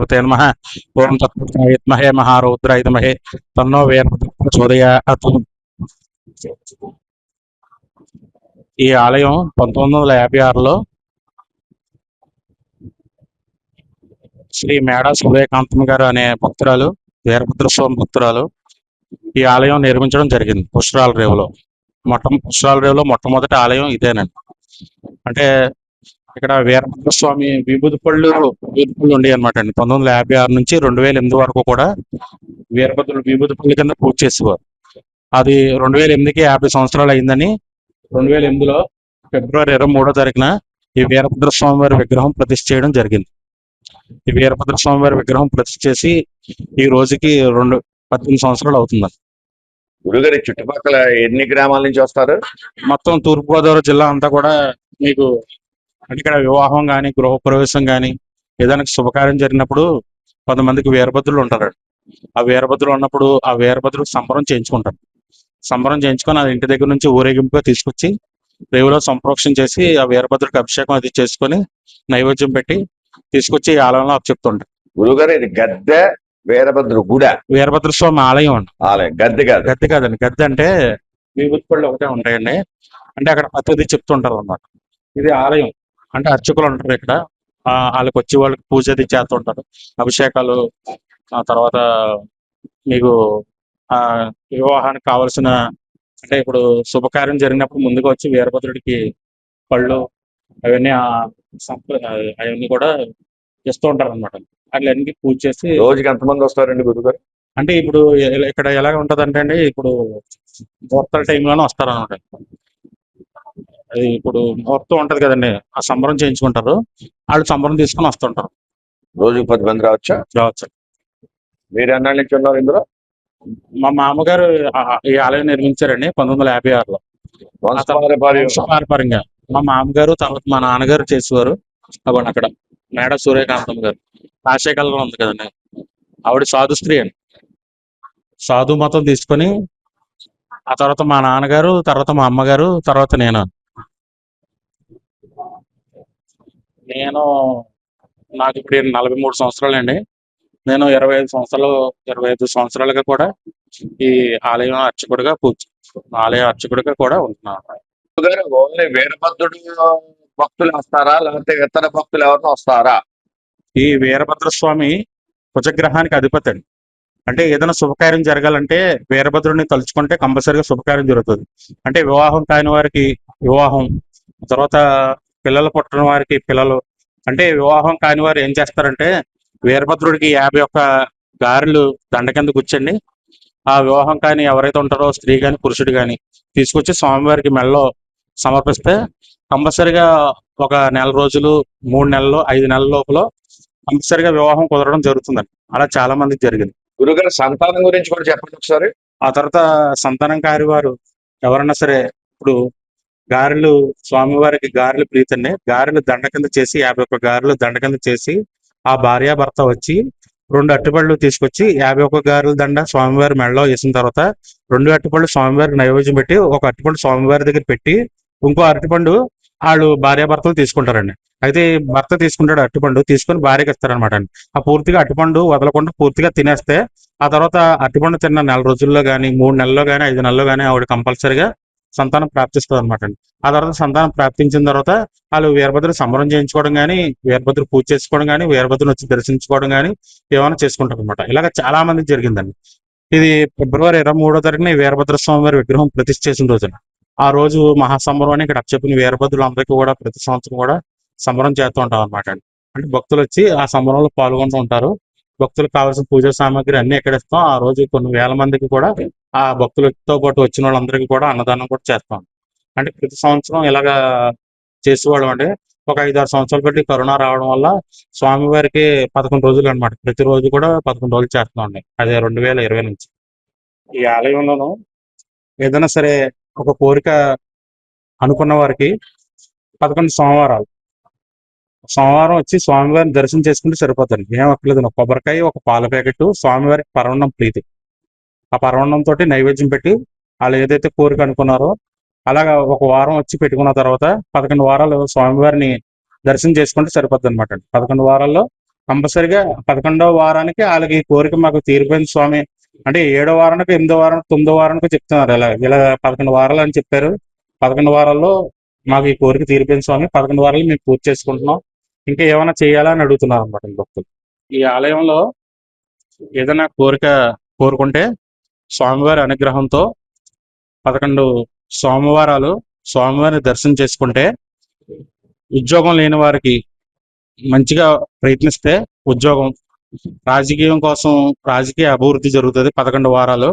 భగవతే నమ ఓం తత్మహే మహారౌద్రాయ తన్నో వీరభద్రోదయ ఈ ఆలయం పంతొమ్మిది వందల యాభై ఆరులో శ్రీ మేడా సూర్యకాంతం గారు అనే భక్తురాలు వీరభద్ర స్వామి భక్తురాలు ఈ ఆలయం నిర్మించడం జరిగింది పుష్రాల రేవులో. మొట్ట పుష్రాల రేవులో మొట్టమొదటి ఆలయం ఇదేనండి. అంటే ఇక్కడ వీరభద్ర స్వామి విభూతి పళ్ళు విభూతి పళ్ళు ఉండేవి అనమాట అండి. పంతొమ్మిది వందల యాభై ఆరు నుంచి రెండు వేల ఎనిమిది వరకు కూడా వీరభద్రుడు విభూతి పళ్ళు కింద పూజ చేసేవారు. అది రెండు వేల ఎనిమిదికి యాభై సంవత్సరాలు అయిందని రెండు వేల ఎనిమిదిలో ఫిబ్రవరి ఇరవై మూడో తారీఖున ఈ వీరభద్ర స్వామి వారి విగ్రహం ప్రతిష్ఠ చేయడం జరిగింది. ఈ వీరభద్ర స్వామి వారి విగ్రహం ప్రతిష్ఠ చేసి ఈ రోజుకి రెండు పద్దెనిమిది సంవత్సరాలు అవుతుంది. గురుగారి చుట్టుపక్కల ఎన్ని గ్రామాల నుంచి వస్తారు? మొత్తం తూర్పుగోదావరి జిల్లా అంతా కూడా మీకు అంటే ఇక్కడ వివాహం కానీ గృహప్రవేశం కానీ ఏదైనా శుభకార్యం జరిగినప్పుడు కొంతమందికి వీరభద్రులు ఉంటారు. ఆ వీరభద్రులు ఉన్నప్పుడు ఆ వీరభద్రుడు సంబరం చేయించుకుంటారు సంబరం చేయించుకొని ఆ ఇంటి దగ్గర నుంచి ఊరేగింపుగా తీసుకొచ్చి రేవులో సంప్రోక్షణ చేసి ఆ వీరభద్రుడికి అభిషేకం అది చేసుకొని నైవేద్యం పెట్టి తీసుకొచ్చి ఈ ఆలయంలో చెప్తుంటారు గురుగారు ఇది గద్దె వీరభద్ర గుడ. వీరభద్ర స్వామి ఆలయం అండి. ఆలయం గద్దె కాదు. గద్దె కాదండి. గద్దె అంటే విభూతి పళ్ళు ఒకటే ఉంటాయండి. అంటే అక్కడ ప్రతిదీ చెప్తుంటారు అన్నమాట ఇది ఆలయం. అంటే అర్చకులు ఉంటారు ఇక్కడ. ఆ, వాళ్ళకి వచ్చి వాళ్ళకి పూజ అది చేస్తుంటారు అభిషేకాలు ఆ తర్వాత మీకు ఆ వివాహానికి కావలసిన అంటే ఇప్పుడు శుభకార్యం జరిగినప్పుడు ముందుగా వచ్చి వీరభద్రుడికి పళ్ళు అవన్నీ ఆ సంప్ర- అవన్నీ కూడా ఇస్తూ ఉంటారు అనమాట అట్లన్నీ పూజ చేసి రోజుకి ఎంతమంది వస్తారండి గురుగారు? అంటే ఇప్పుడు ఇక్కడ ఎలా ఉంటది అంటే అండి ఇప్పుడు ముహూర్తాల టైంలోనే వస్తారు అనమాట అది ఇప్పుడు ముహూర్తం ఉంటది కదండి. ఆ సంబరం చేయించుకుంటారు. వాళ్ళు సంబరం తీసుకొని వస్తుంటారు. రోజుకి పది మంది రావచ్చా? రావచ్చు. మీరు ఎన్నాళ్ళ నుంచి ఉన్నారు ఇందులో? మా మామగారు ఆ- ఈ ఆలయం నిర్మించారండి పంతొమ్మిది వందల యాభై ఆరులో. వంశపారంపర్యం. మా మామగారు తర్వాత మా నాన్నగారు చేసేవారు. అవ్వండి అక్కడ. మేడ సూర్యకాంతం గారు. కాశీకల్లో ఉంది కదండి. ఆవిడ సాధు స్త్రీ అండి. సాధు మతం తీసుకొని ఆ తర్వాత మా నాన్నగారు తర్వాత మా అమ్మగారు తర్వాత నేను. నేను నాకు ఇప్పుడు నలభై మూడు సంవత్సరాలండి. నేను ఇరవై ఐదు సంవత్సరాలు ఇరవై ఐదు సంవత్సరాలుగా కూడా ఈ ఆలయం అర్చకుడిగా పూజ ఆలయ అర్చకుడిగా కూడా ఉంటున్నాను. గురుగారు ఓన్లీ వీరభద్రుడు భక్తులు వస్తారా? లేకపోతే ఇతర భక్తులు ఎవరైనా వస్తారా? ఈ వీరభద్ర స్వామి కుజగ్రహానికి అధిపతి అండి. అంటే ఏదైనా శుభకార్యం జరగాలంటే వీరభద్రుడిని తలుచుకుంటే కంపల్సరిగా శుభకార్యం జరుగుతుంది. అంటే వివాహం కాని వారికి వివాహం తర్వాత పిల్లలు పుట్టిన వారికి పిల్లలు. అంటే వివాహం కాని వారు ఏం చేస్తారంటే వీరభద్రుడికి యాభై ఒక్క గారెలు దండ కింద కూర్చండి ఆ వివాహం కాని ఎవరైతే ఉంటారో స్త్రీ గాని పురుషుడు గాని తీసుకొచ్చి స్వామివారికి మెడలో సమర్పిస్తే కంపల్సరిగా ఒక నెల రోజులు మూడు నెలలు ఐదు నెలల లోపల కంపల్సరిగా వివాహం కుదరడం జరుగుతుందండి. అలా చాలా మందికి జరిగింది. గురుగారు సంతానం గురించి కూడా చెప్పండి ఒకసారి. ఆ తర్వాత సంతానం కారి వారు ఎవరన్నా సరే ఇప్పుడు గారెలు స్వామివారికి గారెలు ప్రీతనే గారెలు దండ కింద చేసి యాభై ఒక్క గారెలు దండ కింద చేసి ఆ భార్యాభర్త వచ్చి రెండు అట్టుపళ్ళు తీసుకొచ్చి యాభై ఒక్క గారెల దండ స్వామివారి మెడలో వేసిన తర్వాత రెండు అట్టుపళ్ళు స్వామివారికి నైవేద్యం పెట్టి ఒక అట్టుపండు స్వామివారి దగ్గర పెట్టి ఇంకో అరటిపండు వాళ్ళు భార్యాభర్తలు తీసుకుంటారండి. అయితే భర్త తీసుకుంటాడు అరటిపండు తీసుకొని భార్యకి ఇస్తారనమాట అండి. ఆ పూర్తిగా అరటిపండు వదలకుండా పూర్తిగా తినేస్తే ఆ తర్వాత అరటిపండు తిన్న నెల రోజుల్లో కానీ మూడు నెలల్లో కానీ ఐదు నెలల్లో కానీ ఆవిడ కంపల్సరిగా సంతానం ప్రాప్తిస్తుంది అనమాట అండి ఆ తర్వాత సంతానం ప్రాప్తించిన తర్వాత వాళ్ళు వీరభద్రుడు సంబరం చేయించుకోవడం కానీ వీరభద్రుడు పూజ చేసుకోవడం కానీ వీరభద్రుని వచ్చి దర్శించుకోవడం కానీ ఏమైనా చేసుకుంటారు అనమాట ఇలాగ చాలా మంది జరిగిందండి. ఇది ఫిబ్రవరి ఇరవై మూడో తారీఖున ఈ వీరభద్ర స్వామి వారి విగ్రహం ప్రతిష్ఠ చేసిన రోజున. ఆ రోజు మహాసంబరం అని ఇక్కడ చెప్పిన వీరభద్రులు అందరికీ కూడా ప్రతి సంవత్సరం కూడా సంబరం చేస్తూ ఉంటాం అనమాట అండి. అంటే భక్తులు వచ్చి ఆ సంబరంలో పాల్గొంటూ ఉంటారు. భక్తులకు కావాల్సిన పూజా సామాగ్రి అన్ని ఎక్కడ ఇస్తాం. ఆ రోజు కొన్ని వేల మందికి కూడా ఆ భక్తులతో పాటు వచ్చిన వాళ్ళందరికీ కూడా అన్నదానం కూడా చేస్తాం. అంటే ప్రతి సంవత్సరం ఇలాగా చేసేవాళ్ళం అంటే ఒక ఐదు ఆరు సంవత్సరాలు పెట్టి కరోనా రావడం వల్ల స్వామివారికి పదకొండు రోజులు అనమాట ప్రతి రోజు కూడా పదకొండు రోజులు చేస్తున్నాం అదే రెండు వేల ఇరవై నుంచి. ఈ ఆలయంలోనూ ఏదైనా సరే ఒక కోరిక అనుకున్న వారికి పదకొండు సోమవారాలు. సోమవారం వచ్చి స్వామివారిని దర్శనం చేసుకుంటే సరిపోతుంది ఏం అక్కర్లేదు కొబ్బరికాయ ఒక పాల ప్యాకెట్ స్వామివారికి పరవన్నం ప్రీతి. ఆ పరవన్నం తోటి నైవేద్యం పెట్టి వాళ్ళు ఏదైతే కోరిక అనుకున్నారో అలాగా ఒక వారం వచ్చి పెట్టుకున్న తర్వాత పదకొండు వారాలు స్వామివారిని దర్శనం చేసుకుంటే సరిపోద్ది అనమాట పదకొండు వారాల్లో కంపల్సరిగా పదకొండవ వారానికి వాళ్ళకి కోరిక మాకు తీరిపోయింది స్వామి. అంటే ఏడో వారానికి ఎనిమిదో వారానికి తొమ్మిదో వారానికి చెప్తున్నారు. ఇలా ఇలా పదకొండు వారాలు అని చెప్పారు. పదకొండు వారాల్లో మాకు ఈ కోరిక తీరిపోయింది స్వామి. పదకొండు వారాలు మేము పూర్తి చేసుకుంటున్నాం. ఇంకా ఏమైనా చేయాలా అని అడుగుతున్నారు అనమాట భక్తులు. ఈ ఆలయంలో ఏదైనా కోరిక కోరుకుంటే స్వామివారి అనుగ్రహంతో పదకొండు సోమవారాలు స్వామివారిని దర్శనం చేసుకుంటే ఉద్యోగం లేని వారికి మంచిగా ప్రయత్నిస్తే ఉద్యోగం రాజకీయం కోసం రాజకీయ అభివృద్ధి జరుగుతుంది పదకొండు వారాలు.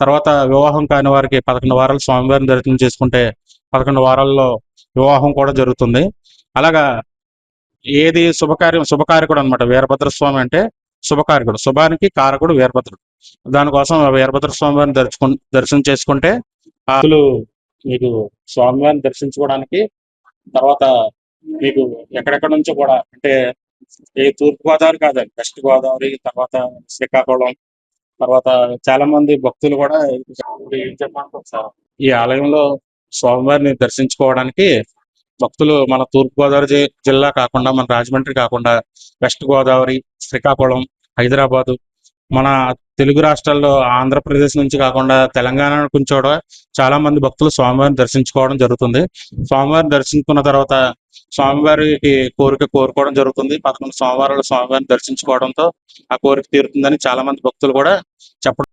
తర్వాత వివాహం కాని వారికి పదకొండు వారాలు స్వామివారిని దర్శనం చేసుకుంటే పదకొండు వారాల్లో వివాహం కూడా జరుగుతుంది. అలాగా ఏది శుభకార్యం శుభకార్యకుడు అనమాట వీరభద్ర స్వామి అంటే శుభకార్యకుడు. శుభానికి కారకుడు వీరభద్రుడు. దానికోసం వీరభద్ర స్వామివారిని దర్శకు దర్శనం చేసుకుంటే అసలు మీకు స్వామివారిని దర్శించుకోవడానికి తర్వాత మీకు ఎక్కడెక్కడ నుంచో కూడా అంటే ఈ తూర్పు గోదావరి కాదండి వెస్ట్ గోదావరి తర్వాత శ్రీకాకుళం తర్వాత చాలా మంది భక్తులు కూడా ఏం చెప్పమంటారు ఈ ఆలయంలో స్వామివారిని దర్శించుకోవడానికి భక్తులు మన తూర్పు గోదావరి జిల్లా కాకుండా మన రాజమండ్రి కాకుండా వెస్ట్ గోదావరి శ్రీకాకుళం హైదరాబాదు మన తెలుగు రాష్ట్రాల్లో ఆంధ్రప్రదేశ్ నుంచి కాకుండా తెలంగాణ నుంచి కూడా చాలా మంది భక్తులు స్వామివారిని దర్శించుకోవడం జరుగుతుంది. స్వామివారిని దర్శించుకున్న తర్వాత స్వామివారికి కోరిక కోరుకోవడం జరుగుతుంది. పదకొండు సోమవారాలు స్వామివారిని దర్శించుకోవడంతో ఆ కోరిక తీరుతుందని చాలా మంది భక్తులు కూడా చెప్పడం